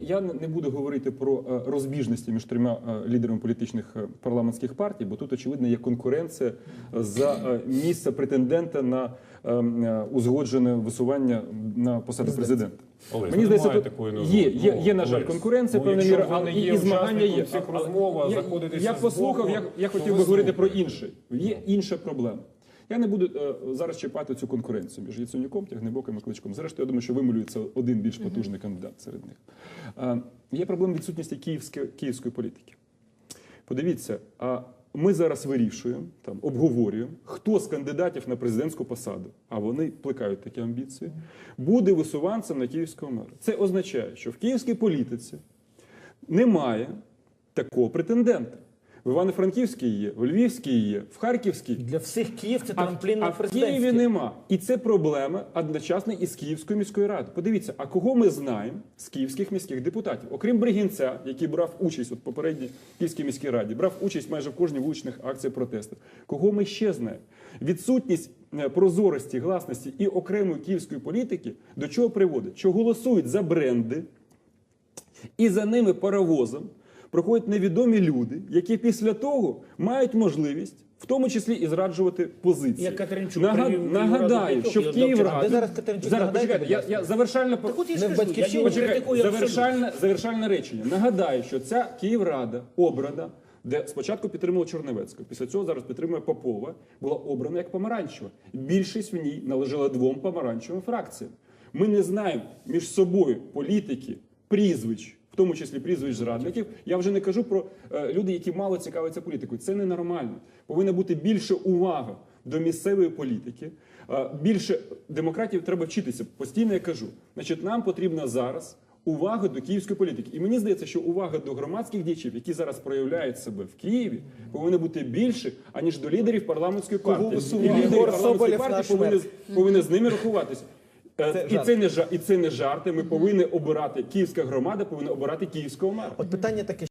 Я не буду говорити про е, розбіжності між трьома е, лідерами політичних е, парламентських партій, бо тут очевидно є конкуренція за місце претендента на е, е, узгоджене висування на посаду президента. Олесь, Мені здається, тут такої є, незгоди. є, Ну, є, на жаль, конкуренція ну, певна міра, але і, є змагання є. учасником цих Але розмов, а я, я послухав, боку, я, я хотів би говорити про інше. Є інша проблема. Я не буду е, зараз чіпати цю конкуренцію між Яценюком, Тягнебоком і Кличком. Зрештою, я думаю, що вимолюється один більш потужний кандидат серед них. Е, є проблема відсутності київської, київської політики. Подивіться, а ми зараз вирішуємо, там, обговорюємо, хто з кандидатів на президентську посаду, а вони плекають такі амбіції, буде висуванцем на київського мера. Це означає, що в київській політиці немає такого претендента. В Івано-Франківській є, в Львівській є, в Харківській Для всіх Київ це а, трамплін а на в Києві нема. І це проблема одночасно із Київською міською радою. Подивіться, а кого ми знаємо з київських міських депутатів? Окрім Бригінця, який брав участь от попередній Київській міській раді, брав участь майже в кожній вуличних акціях протесту. Кого ми ще знаємо? Відсутність е, прозорості, гласності і окремої київської політики до чого приводить? Що голосують за бренди, і за ними паровозом проходять невідомі люди, які після того мають можливість. В тому числі і зраджувати позиції. Як Катеринчук Нага- привів Нагадаю, що в Київраді... Зараз Катеринчук? Зараз, почекайте, я, я ласка. Так от я Не ж кажу, я його критикую завершальне, завершальне речення. Нагадаю, що ця Київрада обрана, де спочатку підтримала Чорновецьку, після цього зараз підтримує Попова, була обрана як помаранчева. Більшість в ній належала двом помаранчевим фракціям. Ми не знаємо між собою політики, прізвищ, в тому числі прізвищ зрадників. Я вже не кажу про е, люди, які мало цікавляться політикою. Це ненормально. Повинна бути більше уваги до місцевої політики. Е, Більше демократів треба вчитися. Постійно я кажу. Значить, нам потрібна зараз увага до київської політики. І мені здається, що увага до громадських діячів, які зараз проявляють себе в Києві, повинна бути більше, аніж до лідерів парламентської партії. І лідери парламентської партії повинні, повинні з ними рахуватися. Е, Це і, жарт. це не жа- і це не жарти. Ми повинні обирати київська громада, повинна обирати київського мера. От питання таке.